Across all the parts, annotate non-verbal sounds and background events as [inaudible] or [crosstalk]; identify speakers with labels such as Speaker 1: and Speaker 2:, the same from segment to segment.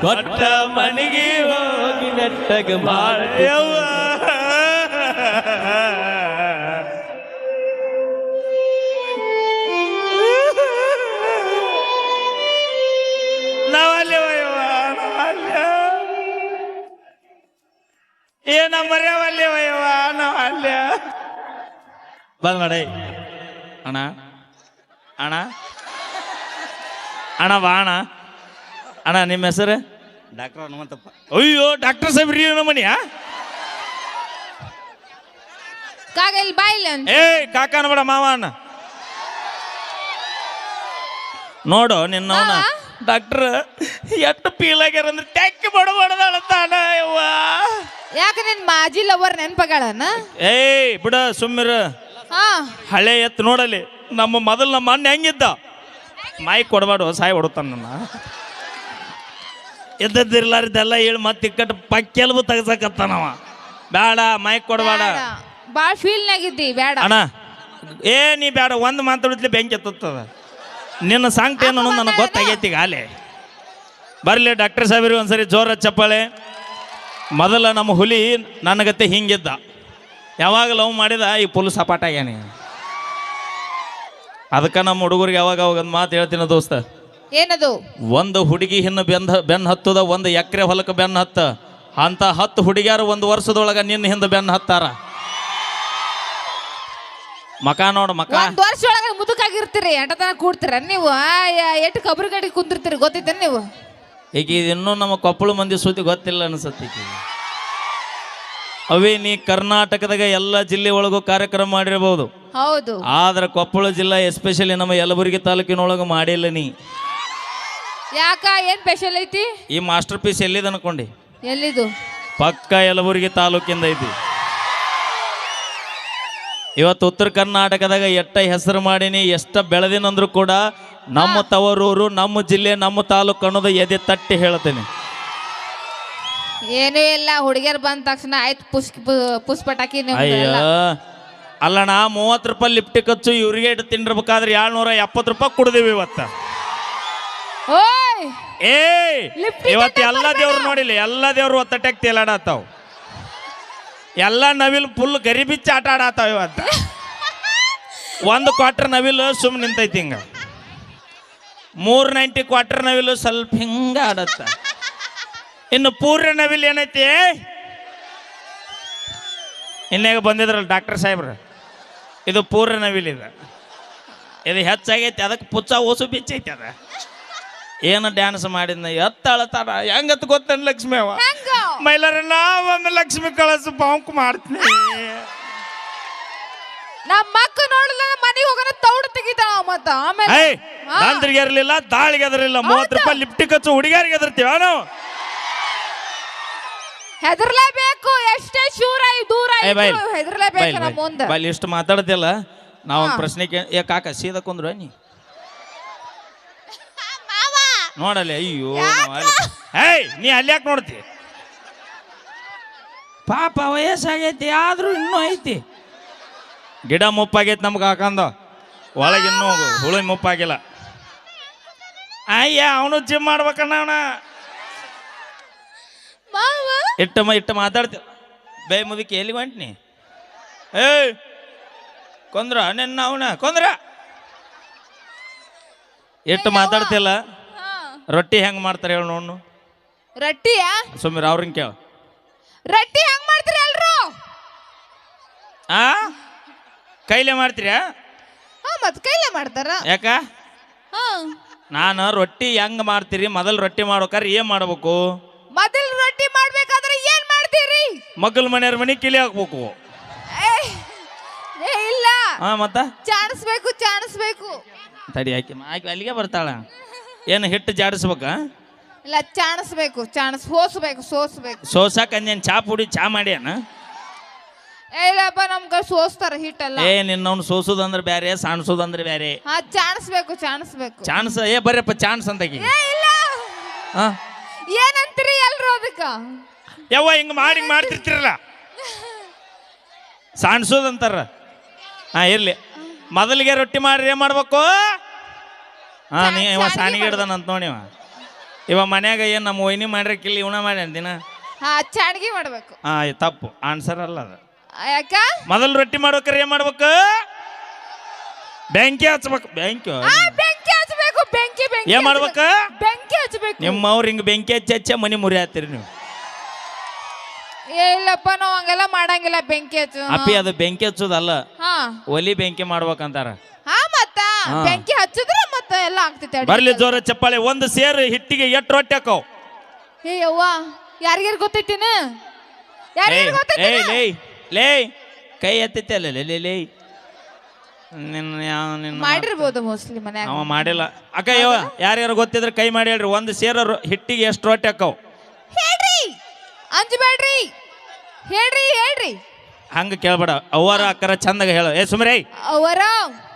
Speaker 1: ಕೊಟ್ಟ ಮನೆಗೆ ಹೋಗಿ ನೆಟ್ಟಗ ಮಾಡ್ಯವ್ವ ಏನ ಮರ್ಯಾವಲ್ಲಿ ವಯ್ಯವ್ವ ನಾವಲ್ಲ ಬಂದ್ ಮಾಡಿ. ಅಣ್ಣ ಅಣ್ಣ. ಅಣ್ಣ ಬಾ, ಅಣ್ಣ. ಅಣ್ಣ, ನಿಮ್ಮ ಹೆಸರು?
Speaker 2: ಡಾಕ್ಟರ್ ಹನುಮಂತಪ್ಪ.
Speaker 1: ಅಯ್ಯೋ ಡಾಕ್ಟರ್ ಸಾಹೇಬ್ ರೀ ನಮ್ಮನಿಯಾ
Speaker 3: ಕಾಗ ಇಲ್ಲಿ ಬಾ ಇಲ್ಲಿ ಒಂದ್.
Speaker 1: ಏ ಕಾಕ ಅನ್ಬೇಡ ಮಾವ ನೋಡು ನಿನ್ನವನ? ಡಾಕ್ಟರ್ ಎಷ್ಟು ಫೀಲ್ ಆಗ್ಯಾರ ಅಂದ್ರೆ ಟ್ಯಾಕ್ ಬಡಬಡದಾಳತ್ತಾನ ಯವ್ವ.
Speaker 3: ಯಾಕೆ ನಿನ್ ಮಾಜಿ ಲವರ್ ನೆನ್ಪಗಳನ್ನ?
Speaker 1: ಏಯ್ ಬಿಡ ಸುಮ್ಮಿರ.
Speaker 3: ಹಾ.
Speaker 1: ಹಳೆ ಎತ್ತು ನೋಡಲಿ ನಮ್ಮ ಮೊದಲು ನಮ್ಮ ಅಣ್ಣ ಹೆಂಗಿದ್ದ? ಮಾಯಿ ಕೊಡಬಾರ್ದು ಸಾಯಿ ಹೊಡುತ್ತಾನ ನನ್ನ. ಎದ್ದದ್ದಿರ್ಲಾರ್ದೆಲ್ಲ ಹೇಳಿ ಮತ್ತೆ ಇಕ್ಕಟ್ಟು ಪಕ್ಕೆಲ್ಬು ತೆಗ್ಸಕತ್ತಾನವ ಬೇಡ ಮೈಕ್ ಕೊಡಬೇಡ
Speaker 3: ಬಾಳ್ ಫೀಲ್ ನಾಗಿದ್ದಿ ಬೇಡ
Speaker 1: ಅಣ್ಣ ಏ ನೀ ಬೇಡ ಒಂದು ಮಾತಾಡಿದ್ಲಿ ಬೆಂಕಿ ಎತ್ತದ ನಿನ್ನ ಸಾಂಗ್ಟ ಏನು ಅನ್ನೋದು ನನಗೆ ಗೊತ್ತಾಗೈತಿ ಈಗ ಆಲೆ ಬರಲಿ ಡಾಕ್ಟರ್ ಸಾಹೇಬ್ರಿ ಒಂದ್ಸರಿ ಜೋರ ಚಪ್ಪಾಳೆ. ಮೊದಲ ನಮ್ಮ ಹುಲಿ ನನಗತ್ತೆ ಹಿಂಗಿದ್ದ. ಯಾವಾಗ ಲವ್ ಮಾಡಿದ ಈ ಪುಲ್ ಸಪಾಟ ಆಗ್ಯಾನಿ ಅದಕ್ಕೆ ನಮ್ಮ ಹುಡುಗರಿಗೆ ಯಾವಾಗ ಅವಾಗ ಒಂದು ಮಾತು ಹೇಳ್ತೀನಿ ದೋಸ್ತ.
Speaker 3: ಏನದು?
Speaker 1: ಒಂದು ಹುಡುಗಿ ಹಿನ್ನು ಬೆಂದ ಬೆನ್ನ ಹತ್ತದ ಒಂದು ಎಕರೆ ಹೊಲಕ್ಕೆ ಬೆನ್ನ ಹತ್ತ. ಅಂತ ಹತ್ತು ಹುಡುಗಿಯಾರು ಒಂದು ವರ್ಷದೊಳಗೆ ನಿನ್ನ ಹಿಂದೆ ಬೆನ್ನ ಹತ್ತಾರ. ಮಕ ನೋಡು ಮಕ.
Speaker 3: ಒಂದ್ ವರ್ಷ ಒಳಗೆ ಮುದುಕಾಗಿರ್ತೀರಿ ಎಂಟತನ ಕೂಡ್ತೀರ. ನೀವು ಎಷ್ಟು ಕಬ್ರಿ ಗಡಿ ಕುಂತಿರ್ತೀರಿ ಗೊತ್ತೈತೆ ನೀವು?
Speaker 1: ಈಗ ಇದು ಇನ್ನೂ ನಮ್ಮ ಕೊಪ್ಪಳ ಮಂದಿ ಸುದ್ದಿ ಗೊತ್ತಿಲ್ಲ ಅನ್ಸತ್ತೆ. ಅವೇ ನೀ ಕರ್ನಾಟಕದಾಗ ಎಲ್ಲ ಜಿಲ್ಲೆ ಒಳಗೂ ಕಾರ್ಯಕ್ರಮ ಮಾಡಿರ್ಬೋದು.
Speaker 3: ಹೌದು.
Speaker 1: ಆದ್ರೆ ಕೊಪ್ಪಳ ಜಿಲ್ಲಾ ಎಸ್ಪೆಷಲಿ ನಮ್ಮ ಯಲಬುರ್ಗಿ ತಾಲೂಕಿನೊಳಗೆ ಮಾಡಿಲ್ಲ ನೀ.
Speaker 3: ಯಾಕ? ಏನ್ ಸ್ಪೆಷಲ್ ಐತಿ?
Speaker 1: ಈ ಮಾಸ್ಟರ್ ಪೀಸ್ ಎಲ್ಲಿದೆ ಅನ್ಕೊಂಡಿ?
Speaker 3: ಎಲ್ಲಿದು?
Speaker 1: ಪಕ್ಕ ಯಲಬುರ್ಗಿ ತಾಲೂಕಿಂದ ಐತಿ. ಇವತ್ತು ಉತ್ತರ ಕರ್ನಾಟಕದಾಗ ಎಟ್ಟ ಹೆಸರು ಮಾಡೀನಿ ಎಷ್ಟ ಬೆಳೆದಿನಂದ್ರು ಕೂಡ ನಮ್ಮ ತವರೂರು ನಮ್ಮ ಜಿಲ್ಲೆ ನಮ್ಮ ತಾಲೂಕು ಅನ್ನೋದು ಎದೆ ತಟ್ಟಿ ಹೇಳ್ತೇನೆ.
Speaker 3: ಏನೂ ಇಲ್ಲ ಹುಡುಗಿಯರ್ ಬಂದ ತಕ್ಷಣ ಆಯ್ತು ಪುಷ್ಪ ಪುಷ್ಪಟಾಕಿ
Speaker 1: ಅಯ್ಯೋ. ಅಲ್ಲಣ್ಣ ಮೂವತ್ತು ರೂಪಾಯಿ ಲಿಪ್ಟಿಕ್ ಖರ್ಚು ಇವ್ರಿಗೆ ಇಟ್ಟು ತಿಂಡಿರ್ಬೇಕಾದ್ರೆ ಏಳ್ನೂರ ಎಪ್ಪತ್ತು ರೂಪಾಯಿ ಕುಡ್ದೀವಿ ಇವತ್ತ.
Speaker 3: ಓಯ್!
Speaker 1: ಏ ಇವತ್ತು ಎಲ್ಲ. ದೇವ್ರು ನೋಡಿಲ್ಲ ಎಲ್ಲ ದೇವ್ರು ಒತ್ತಟೆಕ್ ತೇಲಾಡತ್ತಾವ ಎಲ್ಲ ನವಿಲ್ ಫುಲ್ ಗರಿಬಿಚ್ಚಿ ಆಟ ಆಡತ್ತಾವ ಇವತ್ತು. ಒಂದು ಕ್ವಾರ್ಟರ್ ನವಿಲು ಸುಮ್ ನಿಂತೈತಿ ಹಿಂಗ. ಮೂರ್ ನೈಂಟಿ ಕ್ವಾರ್ಟರ್ ನವಿಲು ಸ್ವಲ್ಪ ಹಿಂಗ ಆಡತ್ತ. ಇನ್ನು ಪೂರ್ಣ ನವಿಲ್ ಏನೈತಿ? ಇನ್ನೇಗ ಬಂದಿದ್ರಲ್ಲ ಡಾಕ್ಟರ್ ಸಾಹೇಬ್ರು? ಇದು ಪೂರ್ಣ ನವಿಲ್ ಇದು ಇದು ಹೆಚ್ಚಾಗೈತಿ ಅದಕ್ಕೆ ಪುಚ್ಚ ಓಸು ಬಿಚ್ಚೈತಿ ಅದ. ಏನು ಡ್ಯಾನ್ಸ್ ಮಾಡಿದ್ನ? ಎತ್ತ ಅಳತಾರ ಹೆಂಗತ್ ಗೊತ್ತೇನು ಲಕ್ಷ್ಮಿ ಅವ
Speaker 3: ಮೈಲಾರ
Speaker 1: ನಾ ಒಮ್ಮೆ ಲಕ್ಷ್ಮಿ ಕಳಸು ಬಾಂಕ್ ಮಾಡ್ತೀನಿ.
Speaker 3: ನಮ್ಮ ಮಕ್ಕ ನೋಡಿಲ್ಲ ಮನೆಗೆ ಹೋಗೋಣ ತೌಡು ತೆಗಿತಾಳ ಮತ್ತ ಆಮೇಲೆ?
Speaker 1: ನಂದ್ರಿಗೆ ಇರಲಿಲ್ಲ ದಾಳಿಗೆ ಎದರಿಲ್ಲ. ಮೂವತ್ತು ರೂಪಾಯಿ ಲಿಪ್ಟಿಕ್ ಹಚ್ಚು ಹುಡುಗಿಯರಿಗೆ ಎದರ್ತೀವ ನಾವು
Speaker 3: ಹೆದರ್ಲೇಬೇಕು ಎಷ್ಟೇ ಶೂರ ದೂರ ಹೆದರ್ಲೇಬೇಕು ನಮ್ಮ ಮುಂದೆ.
Speaker 1: ಬೈಲ್ ಇಷ್ಟು ಮಾತಾಡ್ತಿಲ್ಲ ನಾವು ಪ್ರಶ್ನೆ ಕೇ ಏ ಕಾಕ ಸೀದಾ ಕುಂದ್ರು ನೀ? ನೋಡಲ್ಲ ಅಯ್ಯೋ ನಾವ್ ಅಲ್ಲಿ ಏಯ್ ನೀ ಅಲ್ಲಿ ಯಾಕೆ ನೋಡ್ತಿ? ಪಾಪ ವಯಸ್ಸಾಗೈತಿ ಆದ್ರೂ ಇನ್ನೂ ಐತಿ. ಗಿಡ ಮುಪ್ಪಾಗೈತಿ ನಮ್ಗೆ ಹಾಕಂದ. ಒಳಗಿನ್ನೂ ಇನ್ನೂ ಹುಳಿ ಮುಪ್ಪಾಗಿಲ್ಲ. ಅಯ್ಯ ಅವನು ಜಿಮ್ ಮಾಡ್ಬೇಕಣ್ಣ ಅವನ.
Speaker 3: ಮಾವ.
Speaker 1: ಇಟ್ಟು ಮ ಇಟ್ಟು ಮಾತಾಡ್ತೀವಿ ಬೇ ಮುದುಕಿ ಎಲ್ಲಿ ಹೊಂಟ್ನಿ ಏಯ್ ಕೊಂದ್ರ ನಿನ್ನ ಅವನ ಕೊಂದ್ರ. ಇಟ್ಟು ಮಾತಾಡ್ತಿಲ್ಲ. ರೊಟ್ಟಿ ಹೆಂಗ್ ಮಾಡ್ತಾರೆ ಹೇಳು ನೋಡು
Speaker 3: ರೊಟ್ಟಿಯ?
Speaker 1: ಸುಮ್ಮನೆ ಅವ್ರನ್ನ ಕೇಳ.
Speaker 3: ರೊಟ್ಟಿ ಹೆಂಗ್ ಮಾಡ್ತೀರಿ ಎಲ್ರು?
Speaker 1: ಆ? ಕೈಲೇ ಮಾಡ್ತೀರಾ?
Speaker 3: ಹಾ ಮತ್ ಕೈಲೇ ಮಾಡ್ತಾರ.
Speaker 1: ಯಾಕ?
Speaker 3: ಹಾ.
Speaker 1: ನಾನು ರೊಟ್ಟಿ ಹೆಂಗ್ ಮಾಡ್ತೀರಿ? ಮೊದಲು ರೊಟ್ಟಿ ಮಾಡ್ಬೇಕಾದ್ರೆ ಏನು ಮಾಡ್ಬೇಕು?
Speaker 3: ಮೊದಲ್ ರೊಟ್ಟಿ ಮಾಡ್ಬೇಕಾದ್ರೆ ಏನ್ ಮಾಡ್ತೀರಿ?
Speaker 1: ಮಗಲ್ ಮನೆಯವ್ರ ಮನೆ ಕಿಲಿ ಹಾಕ್ಬೇಕು.
Speaker 3: ಏ, ಇಲ್ಲ.
Speaker 1: ಹಾ ಮತ್ತ?
Speaker 3: ಚಾಣಿಸ್ಬೇಕು ಚಾಣಿಸ್ಬೇಕು.
Speaker 1: ತಡಿ ಹಾಕಿ ಆಕಿ ಅಲ್ಲಿಗೆ ಬರ್ತಾಳ. ಏನು ಹಿಟ್ಟು ಜಾಡಿಸ್ಬೇಕ?
Speaker 3: ಇಲ್ಲ ಚಾಣಿಸ್ಬೇಕು ಚಾಣಿಸ್ ಸೋಸ್ಬೇಕು ಸೋಸ್ಬೇಕು.
Speaker 1: ಸೋಸಾಕ ಅಂದೇನು ಚಾ ಪುಡಿ ಚಾ ಮಾಡ್ಯಾನ?
Speaker 3: ಏ, ಇಲ್ಲಪ್ಪ ನಮ್ಗ ಸೋಸ್ತಾರ ಹಿಟ್ಟಲ್ಲ.
Speaker 1: ಏ ನಿನ್ನವ್ನು ಸೋಸೋದಂದ್ರೆ ಬೇರೆ ಸಾಣಿಸೋದಂದ್ರೆ ಬೇರೆ
Speaker 3: ಹಾ ಚಾಣಿಸ್ಬೇಕು ಚಾಣಿಸ್ಬೇಕು.
Speaker 1: ಚಾನ್ಸ್ ಏ ಬರ್ರಪ್ಪ ಚಾನ್ಸ್ ಅಂತ ಆಕಿ.
Speaker 3: ಏ ಇಲ್ಲ.
Speaker 1: ಹಾ
Speaker 3: ಏನಂತೀರಿ ಎಲ್ರು ಅದಕ್ಕ?
Speaker 1: ಯವ್ವ ಹಿಂಗೆ ಮಾಡಿ ಹಿಂಗೆ ಮಾಡ್ತಿರ್ತಿರಲ್ಲ? ಸಾಣಿಸೋದಂತಾರ. ಹಾ ಇರ್ಲಿ. ಮೊದಲಿಗೆ ರೊಟ್ಟಿ ಮಾಡ್ರಿ ಏನ್ ಮಾಡ್ಬೇಕು? ಹಾ ನೀ ಇವ
Speaker 3: ಸಾಣಿಗೆ
Speaker 1: ಸಾನಿಗೆ ಹಿಡ್ದಾನಂತ ನೋಡಿ ಇವ. ಮನ್ಯಾಗ ಏನು ನಮ್ಮ ವೈನಿ ಮಾಡಿರಕ್ಕಿಲ್ಲ ಇವನ ಮಾಡಿ ದಿನ?
Speaker 3: ಹಾ ಚಾಣ್ಗಿ ಮಾಡ್ಬೇಕು.
Speaker 1: ಹಾ ತಪ್ಪು. ಆನ್ಸರ್ ಅಲ್ಲ ಅದು.
Speaker 3: ಯಾಕ?
Speaker 1: ಮೊದಲು ರೊಟ್ಟಿ ಮಾಡ್ಬೇಕಾರೆ ಏನ್ ಮಾಡ್ಬೇಕು? ಬೆಂಕಿ ಹಚ್ಬೇಕು. ಬೆಂಕಿ?
Speaker 3: ಆ, ಬೆಂಕಿ ಹಚ್ಬೇಕು ಬೆಂಕಿ ಬೆಂಕಿ
Speaker 1: ಏನ್ ಮಾಡ್ಬೇಕು?
Speaker 3: ಹಚ್ಬೇಕು. ಬೆಂಕಿ ಹಚ್ಬೇಕು.
Speaker 1: ನಿಮ್ಮ ಅವ್ರು ಹಿಂಗೆ ಬೆಂಕಿ ಹಚ್ಚಿ ಹಚ್ಚ ಮನಿ ಮುರಿ ಹತ್ತೀರಿ ನೀವು.
Speaker 3: ಏ, ಇಲ್ಲಪ್ಪ ನಾವು ಹಂಗೆಲ್ಲ ಮಾಡಂಗಿಲ್ಲ ಬೆಂಕಿ ಹಚ್ಚು.
Speaker 1: ಅಪ್ಪಿ ಅದು ಬೆಂಕಿ ಹಚ್ಚೋದಲ್ಲ.
Speaker 3: ಹಾ.
Speaker 1: ಒಲಿ ಬೆಂಕಿ ಮಾಡ್ಬೇಕಂತಾರ.
Speaker 3: ಹಾ ಮತ್ತ.
Speaker 1: ಹಾ.
Speaker 3: ಬೆಂಕಿ ಹಚ್ಚಿದ್ರೆ ಎಲ್ಲ ಆಗ್ತೈತೆ ಅಡ್ಗೆ.
Speaker 1: ಬರ್ಲಿ ಜೋರ ಚಪ್ಪಾಳೆ ಒಂದು ಸೇರು ಹಿಟ್ಟಿಗೆ ಎಷ್ಟು ರೊಟ್ಟಿ ಹಾಕವ್
Speaker 3: ಏ ಯವ್ವ ಯಾರಿಗಾರ ಗೊತ್ತೈತಿನ? ಯಾರಿಗಾರ ಗೊತ್ತೈತಿನ?
Speaker 1: ಲೇ ಲೇ ಕೈ ಎತ್ತೈತೆ ಅಲ್ಲ ಲೇ ಲೇ ಲೇ. ನಿನ್ನ ಯಾವ ನಿನ್ನ
Speaker 3: ಮಾಡಿರ್ಬೋದು ಮೋಸ್ಟ್ಲಿ ಮನ್ಯಾಗ.
Speaker 1: ಅವ ಮಾಡಿಲ್ಲ. ಅಕ್ಕ ಯವ ಯಾರ್ಯಾರು ಗೊತ್ತಿದ್ರೆ ಕೈ ಮಾಡಿ ಹೇಳ್ರಿ. ಒಂದು ಸೇರು ರೊ- ಹಿಟ್ಟಿಗೆ ಎಷ್ಟು ರೊಟ್ಟಿ ಹಾಕವ್
Speaker 3: ಹೇಳ್ರಿ ಅಂಜಬೇಡ್ರಿ. ಹೇಳ್ರಿ ಹೇಳ್ರಿ.
Speaker 1: ಹಂಗ ಕೇಳ್ಬೇಡ. ಅವ್ವಾರ ಅಕ್ಕರ ಚಂದಾಗ ಹೇಳು. ಏ ಸುಮ್ರೇ
Speaker 3: ಅವರ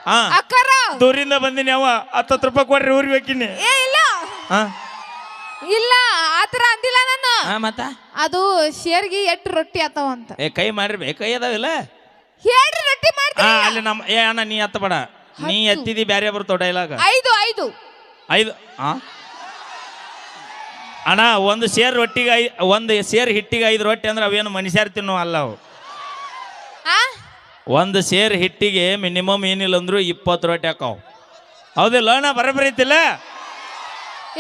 Speaker 1: ಹಾ.
Speaker 3: ಅಕ್ಕರ.
Speaker 1: ದೂರಿಂದ ಬಂದಿನಿ ಅವ ಹತ್ತತ್ತು ರೂಪಾಯಿ ಕೊಡ್ರಿ ಊರಿಗೆ ಬೇಕಿನಿ
Speaker 3: ಏ ಇಲ್ಲ.
Speaker 1: ಹಾ.
Speaker 3: ಇಲ್ಲ ಆತರ ಅಂದಿಲ್ಲ ನಾನು.
Speaker 1: ಹಾ ಮತ್ತ?
Speaker 3: ಅದು ಶೇರ್ಗಿ ಎಟ್ಟು ರೊಟ್ಟಿ ಆತಾವ ಅಂತ.
Speaker 1: ಏ ಕೈ ಮಾಡ್ರಿ ಬೇ ಕೈ ಅದಾವಿಲ್ಲ
Speaker 3: ಹೇಳ್ರಿ ರೊಟ್ಟಿ
Speaker 1: ಮಾಡಿ
Speaker 3: ಮಾಡ್ತೀನಿ
Speaker 1: ಅಲ್ಲಿ ನಮ್ಮ ಏ ಅಣ್ಣ ನೀ ಎತ್ತಬೇಡ. ನೀ ಎತ್ತಿದಿ ಬ್ಯಾರೆ ಬರ್ತಾವ ಡೈಲಾಗ
Speaker 3: ಐದು ಐದು.
Speaker 1: ಐದು ಆ? ಅಣ್ಣ ಒಂದು ಸೇರ್ ರೊಟ್ಟಿಗೆ ಐ ಒಂದು ಸೇರ್ ಹಿಟ್ಟಿಗೆ ಐದು ರೊಟ್ಟಿ ಅಂದ್ರೆ ಅವೇನು ಮನುಷ್ಯರ್ ತಿನ್ನೋ ಅಲ್ಲ ಅವು. ಒಂದು ಸೇರ್ ಹಿಟ್ಟಿಗೆ ಮಿನಿಮಮ್ ಏನಿಲ್ಲ ಅಂದ್ರು ಇಪ್ಪತ್ತು ರೊಟ್ಟಿ ಹಾಕಾವ್. ಹೌದಿಲ್ಲ ಅಣ್ಣ? ಬರಬರಿ ಐತಿಲ್ಲ?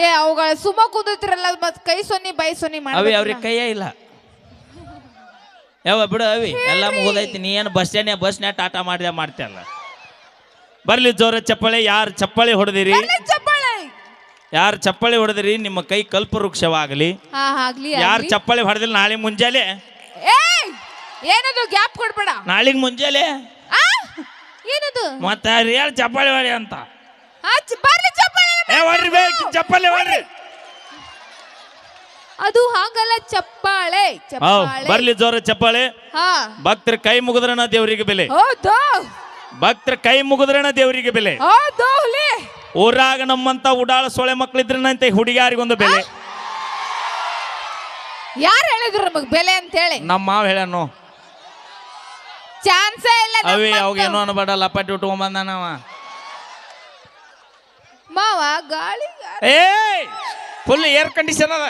Speaker 3: ಏ ಅವುಗಳ ಸುಮ್ಮ ಕುಂದಿರ್ತಿರಲ್ಲ ಮತ್ ಕೈ ಸೊನ್ನಿ ಬೈ ಸೊನ್ನಿ
Speaker 1: ಅವಿ. ಅವ್ರಿಗೆ ಕೈಯೇ ಇಲ್ಲ. ಯಾವ ಬಿಡು ಅವಿ ಎಲ್ಲ ಮುಗಿದೈತಿ. ನೀ ಏನು ಬಸ್ ಸ್ಟ್ಯಾಂಡ್ ಬಸ್ನ್ಯಾಗ ಟಾಟಾ ಮಾಡಿದೆ ಮಾಡ್ತೀಯಲ್ಲ ಬರ್ಲಿ ಜೋರ ಚಪ್ಪಳಿ. ಯಾರು ಚಪ್ಪಳಿ ಹೊಡೆದಿರಿ? ಯಾರ ಚಪ್ಪಾಳೆ ಹೊಡೆದಿರಿ? ನಿಮ್ಮ ಕೈ ಕಲ್ಪವೃಕ್ಷವಾಗಲಿ.
Speaker 3: ವೃಕ್ಷವಾಗಲಿ
Speaker 1: ಯಾರು. ಚಪ್ಪಳಿ ಹೊಡೆದಿಲ್ಲ ನಾಳೆ ಮುಂಜಾನೆ?
Speaker 3: ಏನದು ಗ್ಯಾಪ್ ಕೊಡ್ಬೇಡ.
Speaker 1: ನಾಳಿಗ್ ಮುಂಜಾನೆ
Speaker 3: ಆ? ಏನದು?
Speaker 1: ಮತ್ತೆ ರಿಯಲ್ ಚಪ್ಪಾಳಿ ಹೊಡಿ ಅಂತ.
Speaker 3: ಆ, ಚ- ಬರ್ಲಿ ಚಪ್ಪಾಳೆ
Speaker 1: ಏ ಹೊಡ್ರಿ ಹೊಡ್ರಿ.
Speaker 3: ಅದು ಹಾಗಲ್ಲ ಚಪ್ಪಾಳೆ
Speaker 1: ಹೌದ್
Speaker 3: ಚಪ್ಪಾಳೆ.
Speaker 1: ಬರ್ಲಿ ಜೋರ ಚಪ್ಪಾಳಿ.
Speaker 3: ಹಾ.
Speaker 1: ಭಕ್ತರ ಕೈ ಮುಗಿದ್ರಣ ದೇವರಿಗೆ ಬೆಲೆ.
Speaker 3: ಹೌದು.
Speaker 1: ಭಕ್ತರ ಕೈ ಮುಗಿದ್ರಣ ದೇವರಿಗೆ ಬೆಲೆ.
Speaker 3: ಹೌದು ಹುಲಿ.
Speaker 1: ಊರಾಗ ನಮ್ಮಂತ ಉಡಾಳ ಸೊಳೆ ಮಕ್ಳಿದ್ರನಂತೆ ಹುಡುಗಿಯಾರಿಗೊಂದು ಬೆಲೆ.
Speaker 3: ಯಾರು ಹೇಳಿದ್ರು ನಮಗ್ ಬೆಲೆ ಅಂತ ಹೇಳಿ
Speaker 1: ನಮ್ಮ ಮಾವ ಹೇಳ್ಯಾನು
Speaker 3: ಚಾನ್ಸೇ ಇಲ್ಲ
Speaker 1: ಅವಿ. ಅವಾಗ ಏನೋ ಅನ್ಬೇಡ ಲಪಾಟಿ ಉಟ್ಕೊಂಬಂದಾನವ.
Speaker 3: ಮಾವ ಗಾಳಿ
Speaker 1: ಏಯ್ ಫುಲ್ ಏರ್ ಕಂಡೀಷನ್ ಅದ.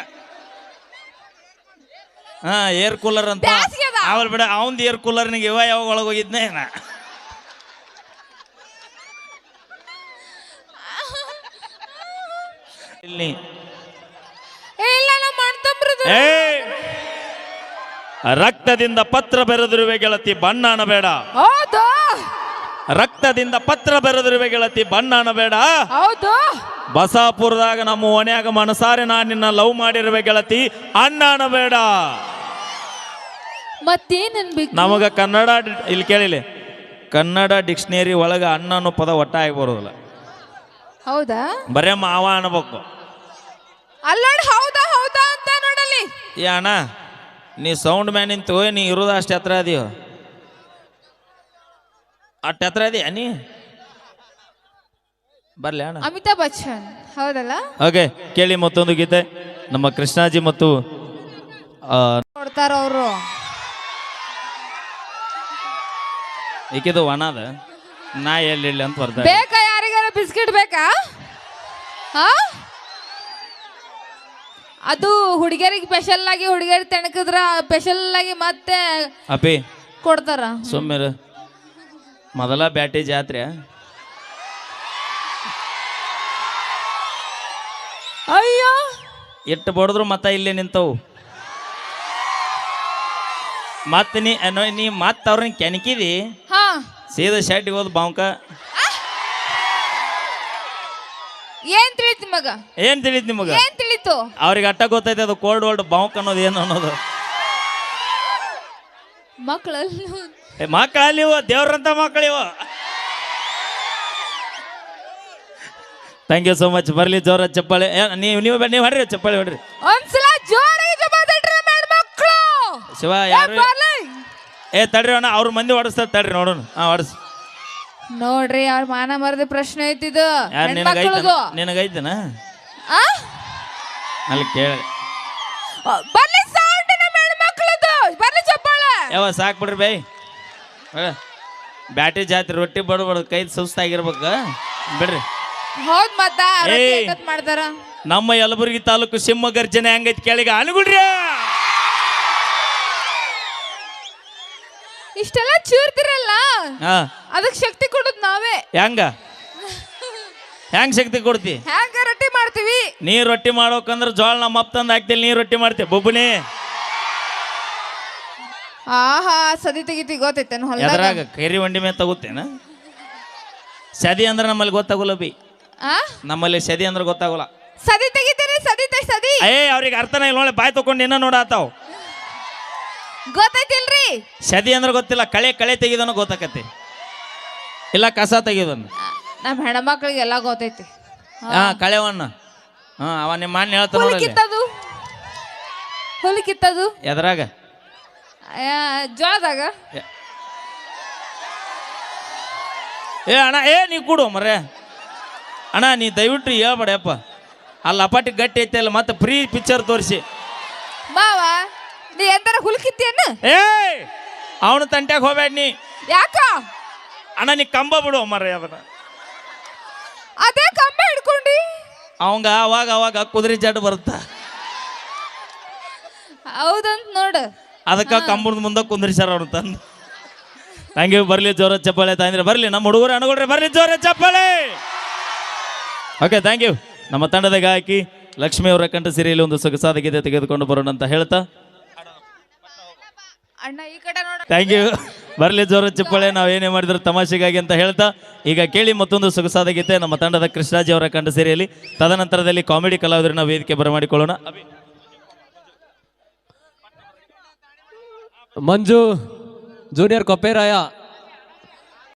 Speaker 1: ಹಾ ಏರ್ ಕೂಲರ್ ಅಂತ.
Speaker 3: ಬ್ಯಾಸ್ಗೆ ಅದ.
Speaker 1: ಅವಲ್ ಬಿಡ ಅವಂದ್ ಏರ್ ಕೂಲರ್ನಿಗೆ ಇವ ಯಾವಾಗ ಒಳಗೆ ಹೋಗಿದ್ನೆ ನಾ ಇಲ್ಲಿ. ರಕ್ತದಿಂದ ಪತ್ರ ಬೆರೆದಿರುವೆ ಗೆಳತಿ ಬಣ್ಣ ಬೇಡ.
Speaker 3: ಹೌದು.
Speaker 1: ರಕ್ತದಿಂದ ಪತ್ರ ಬೆರೆದಿರುವೆ ಗೆಳತಿ ಬಣ್ಣ ಬೇಡ.
Speaker 3: ಹೌದು.
Speaker 1: ಬಸಾಪುರದಾಗ ನಮ್ಮ ಓಣ್ಯಾಗ ಮನಸಾರೆ ನಾನು ನಿನ್ನ ಲವ್ ಮಾಡಿರುವೆ ಗೆಳತಿ ಅಣ್ಣ ಬೇಡ.
Speaker 3: ಮತ್ತೇನ್ ಅನ್ಬೇಕು
Speaker 1: ನಮಗ ಕನ್ನಡ ಡಿ- ಇಲ್ಲಿ ಕೇಳಿಲಿ. ಕನ್ನಡ ಡಿಕ್ಷನರಿ ಒಳಗ ಅಣ್ಣ ಅನ್ನೋ ಪದ ಒಟ್ಟಾಗಿ ಬರೋದಿಲ್ಲ.
Speaker 3: ಹೌದಾ?
Speaker 1: ಬರೇ ಮಾವ ಅನ್ಬೇಕು.
Speaker 3: ಅಲ್ಲೋಡ್ ಹೌದಾ ಹೌದಾ ಅಂತ ನೋಡಲಿ
Speaker 1: ಏ ಅಣ್ಣ ನೀ ಸೌಂಡ್ ಮ್ಯಾನ್ ನಿಂತು ನೀ ಇರೋದು ಅಷ್ಟು ಎತ್ತರ ಅದೀವ ಅಷ್ಟು ಎತ್ತರ ಅದೀಯ ನೀ? ಬರ್ಲಿ ಅಣ್ಣ.
Speaker 3: ಅಮಿತಾಬ್ ಬಚ್ಚನ್ ಹೌದಲ್ಲ?
Speaker 1: ಓಕೆ ಕೇಳಿ ಮತ್ತೊಂದು ಗೀತೆ. ನಮ್ಮ ಕೃಷ್ಣಾಜಿ ಮತ್ತು ಆ,
Speaker 3: ನೋಡ್ತಾರ ಅವರು?
Speaker 1: ಈಕಿದು ಒಣದ ನಾ ಎಲ್ಲಿ ಅಂತ ಬರ್ತಾರೆ
Speaker 3: ಬೇಕಾ ಯಾರಿಗಾರ ಬಿಸ್ಕಿಟ್ ಬೇಕಾ? ಹಾ? ಅದು ಹುಡುಗಿಯರಿಗೆ ಸ್ಪೆಷಲ್ ಆಗಿ ಹುಡುಗಿಯರಿಗೆ ತಣಕಿದ್ರ ಸ್ಪೆಷಲ್ ಆಗಿ ಮತ್ತೆ
Speaker 1: ಅಪ್ಪಿ.
Speaker 3: ಕೊಡ್ತಾರ.
Speaker 1: ಸುಮ್ಮಿರು ಮೊದಲ ಬ್ಯಾಟಿ ಜಾತ್ರೆ.
Speaker 3: ಅಯ್ಯೋ!
Speaker 1: ಇಟ್ಟು ಬಡಿದ್ರು ಮತ್ತ ಇಲ್ಲೇ ನಿಂತವು. ಮತ್ತೆ ನೀ ಏನೋ ನೀ ಮತ್ತೆ ಅವ್ರನ್ನ ಕೆಣಕಿದಿ.
Speaker 3: ಹಾ.
Speaker 1: ಸೀದಾ ಶೆಡ್ಗೆ ಹೋದ್ ಬಾಂಕ
Speaker 3: ಏನ್ ತಿಳಿತ್ ಮಗ
Speaker 1: ಏನ್ ತಿಳಿತ್ ನಿಮಗ?
Speaker 3: ಏನ್ ತಿಳಿತು
Speaker 1: ಅವ್ರಿಗೆ ಅಟ್ಟ ಗೊತ್ತೈತೆ ಅದು ಕೋಲ್ಡ್ ವರ್ಲ್ಡ್ ಬಾಂಕ್ ಅನ್ನೋದು ಏನು ಅನ್ನೋದು.
Speaker 3: ಮಕ್ಕಳಲ್ಲಿ
Speaker 1: ಏ ಮಕ್ಕಳಿವ ದೇವ್ರಂತ ಮಕ್ಕಳಿವ ಥ್ಯಾಂಕ್ ಯು ಸೋ ಮಚ್ ಬರಲಿ ಜೋರ ಚಪ್ಪಾಳೆ. ಏ, ನೀವು ನೀವು ನೀವು ಹೊಡ್ರಿ ಚಪ್ಪಾಳೆ ಹೊಡ್ರಿ.
Speaker 3: ಒಂದ್ಸಲ ಜೋರಾಗಿ ಮಕ್ಕಳು
Speaker 1: ಶಿವ ಯಾರು? ಏ ತಡ್ರಿ ಅಣ್ಣ ಅವ್ರ ಮಂದಿ ಹೊಡಿಸ್ತಾರೆ ತಡ್ರಿ ನೋಡೋಣ. ಹಾ ಹೊಡ್ಸ್
Speaker 3: ನೋಡ್ರಿ ಅವ್ರ ಮಾನ ಮರದ ಪ್ರಶ್ನೆ ಐತಿದು
Speaker 1: ಯಾರು ನಿನಗೈತನ
Speaker 3: ಹೆಣ್ಮಕ್ಳದು
Speaker 1: ನಿನಗೈತನ
Speaker 3: ಆ?
Speaker 1: ಅಲ್ಲಿ ಕೇಳಿ
Speaker 3: ಬರ್ಲಿ ಸೌಂಡ್ ನಮ್ಮ ಹೆಣ್ಮಕ್ಳದು. ಬರ್ಲಿ ಚಪ್ಪಾಳ.
Speaker 1: ಯಾವ ಸಾಕು ಬಿಡ್ರಿ ಬೈ. ಬ್ಯಾಟಿ ಜಾತ್ರೆ ರೊಟ್ಟಿ ಬಡಬಡ ಬಡ ಕೈ ಸುಸ್ತಾಗಿರ್ಬೇಕು. ಬಿಡ್ರಿ.
Speaker 3: ಹೌದ್ ಮತ್ತ ರೊಟ್ಟಿ ಮಾಡ್ತಾರ
Speaker 1: ನಮ್ಮ ಯಲಬುರ್ಗಿ ತಾಲೂಕು ಸಿಂಹ ಗರ್ಜನೆ ಹೆಂಗೈತಿ ಕೇಳಿಗ ಅನುಗುಡ್ರಿ
Speaker 3: ಇಷ್ಟೆಲ್ಲ ಚೂರ್ತಿರಲ್ಲ?
Speaker 1: ಹಾ.
Speaker 3: ಅದಕ್ಕೆ ಶಕ್ತಿ ಕೊಡೋದು ನಾವೇ.
Speaker 1: ಹೆಂಗ? [laughs] ಹೆಂಗ್ ಶಕ್ತಿ ಕೊಡ್ತಿ?
Speaker 3: ರೊಟ್ಟಿ ಮಾಡ್ತೀವಿ?
Speaker 1: ನೀ ರೊಟ್ಟಿ ಮಾಡ್ಬೇಕಂದ್ರ ಜೋಳ ನಮ್ಮ ಅಪ್ಪ ತಂದು ಹಾಕ್ತಿಲ್ಲ ನೀ ರೊಟ್ಟಿ ಮಾಡ್ತೀವಿ ಬೊಬ್ಬನಿ
Speaker 3: ಆಹಾ ಸದಿ ತೆಗಿತಿ ಗೊತ್ತೈತೇನು ಹೊಲದಾಗ.
Speaker 1: ಎದ್ರಾಗ ವಂಡಿ ಒಂಡಿ ಮೇಲೆ ತಗೋತೇನ? ಸದಿ ಅಂದ್ರೆ ನಮ್ಮಲ್ಲಿ ಗೊತ್ತಾಗೋಲ್ಲ ಬಿ.
Speaker 3: ಆ?
Speaker 1: ನಮ್ಮಲ್ಲಿ ಸದಿ ಅಂದ್ರೆ ಗೊತ್ತಾಗೋಲ್ಲ.
Speaker 3: ಸದಿ ತೆಗಿತೀರಿ ಸದಿ ತೆಗಿ ಸದಿ.
Speaker 1: ಏ ಅವ್ರಿಗೆ ಅರ್ಥನೇ ಇಲ್ಲ ನೋಡಿ ಬಾಯ್ ತಗೊಂಡು ನಿನ್ನ ನೋಡಾತಾವ್
Speaker 3: ಗೊತ್ತೈತಿಲ್ರಿ?
Speaker 1: ಸದಿ ಅಂದ್ರೆ ಗೊತ್ತಿಲ್ಲ ಕಳೆ ಕಳೆ ತೆಗಿದನು ಗೊತ್ತಾಕತಿ. ಇಲ್ಲ ಕಸ ತೆಗಿದನು
Speaker 3: ನಮ್ಮ ಹೆಣ್ಮಕ್ಳಿಗೆಲ್ಲ ಗೊತ್ತೈತಿ.
Speaker 1: ಹಾ ಕಳೆವಣ್ಣ ಹಾ ಅವ ನಿಮ್ಮ ಅಣ್ಣ ಹೇಳ್ತಾನ
Speaker 3: ಹುಲ್
Speaker 1: ನೋಡಲ್ಲಿ.
Speaker 3: ಕಿತ್ತದು. ಹುಲ್ ಕಿತ್ತದು.
Speaker 1: ಎದ್ರಾಗ?
Speaker 3: ಆ, ಜೋಳದಾಗ.
Speaker 1: ಏ. ಅಣ್ಣ ಏ ನೀ ಕೊಡು ಮರ್ರೆ. ಅಣ್ಣ ನೀ ದಯವಿಟ್ಟು ಹೇಳ್ಬೇಡಪ್ಪ ಅಲ್ಲಿ ಅಪಾಟಿ ಗಟ್ಟಿ ಐತೆ ಅಲ್ಲ ಮತ್ತೆ ಫ್ರೀ ಪಿಕ್ಚರ್ ತೋರಿಸಿ.
Speaker 3: ಮಾವ ನೀ ಎಂತಾರ ಹುಲ್ ಕಿತ್ತಿಯನ್ನ?
Speaker 1: ಏ ಅವನು ತಂಟ್ಯಾಗ ಹೋಗ್ಬೇಡ ನೀ.
Speaker 3: ಯಾಕ?
Speaker 1: ಅಣ್ಣ ನೀ ಕಂಬ ಬಿಡು ಮರ ಅದನ್ನ.
Speaker 3: ಅದೇ ಕಂಬ.
Speaker 1: ಅವಂಗ ಅವಾಗ ಅವಾಗ ಕುದುರೆ ಜಡ್ ಬರುತ್ತಾ.
Speaker 3: ಹೌದಂತ ನೋಡು.
Speaker 1: ಅದಕ್ಕೆ ಕಂಬದ ಮುಂದೆ ಕುಂದ್ರಿಸ್ಯಾರ ಅವ್ರು ತಂದು ಹಂಗೆ ಬರ್ಲಿ ಜೋರ ಚಪ್ಪಾಳೆ ತಂದ್ರೆ ಬರ್ಲಿ ನಮ್ಮ ಹುಡುಗರು ಅಣಗೊಳ್ರಿ ಬರ್ಲಿ ಜೋರ ಚಪ್ಪಾಳೆ. ಓಕೆ ಥ್ಯಾಂಕ್ ಯು ನಮ್ಮ ತಂಡದ ಗಾಯಕಿ ಲಕ್ಷ್ಮಿ ಅವರ ಕಂಠ ಸೀರೆಯಲ್ಲಿ ಒಂದು ಸೊಗಸಾದ ಗೀತೆ ತೆಗೆದುಕೊಂಡು ಬರೋಣ ಅಂತ ಹೇಳ್ತಾ
Speaker 3: ಅಣ್ಣ ಈ ಕಡೆ ನೋಡ.
Speaker 1: ಥ್ಯಾಂಕ್ ಯು ಬರಲಿ ಜೋರ ಚಿಪ್ಪಳೆ ನಾವು ಏನೇ ಮಾಡಿದ್ರು ತಮಾಷೆಗಾಗಿ ಅಂತ ಹೇಳ್ತಾ ಈಗ ಕೇಳಿ ಮತ್ತೊಂದು ಸೊಗಸಾದ ಗೀತೆ ನಮ್ಮ ತಂಡದ ಕೃಷ್ಣಾಜಿ ಅವರ ಕಂಡ ಸೇರಿಯಲ್ಲಿ. ತದನಂತರದಲ್ಲಿ ಕಾಮಿಡಿ ಕಲಾವಿದರನ್ನ ವೇದಿಕೆ ಬರಮಾಡಿಕೊಳ್ಳೋಣ.
Speaker 2: ಮಂಜು ಜೂನಿಯರ್ ಕೊಪ್ಪೇರಾಯ.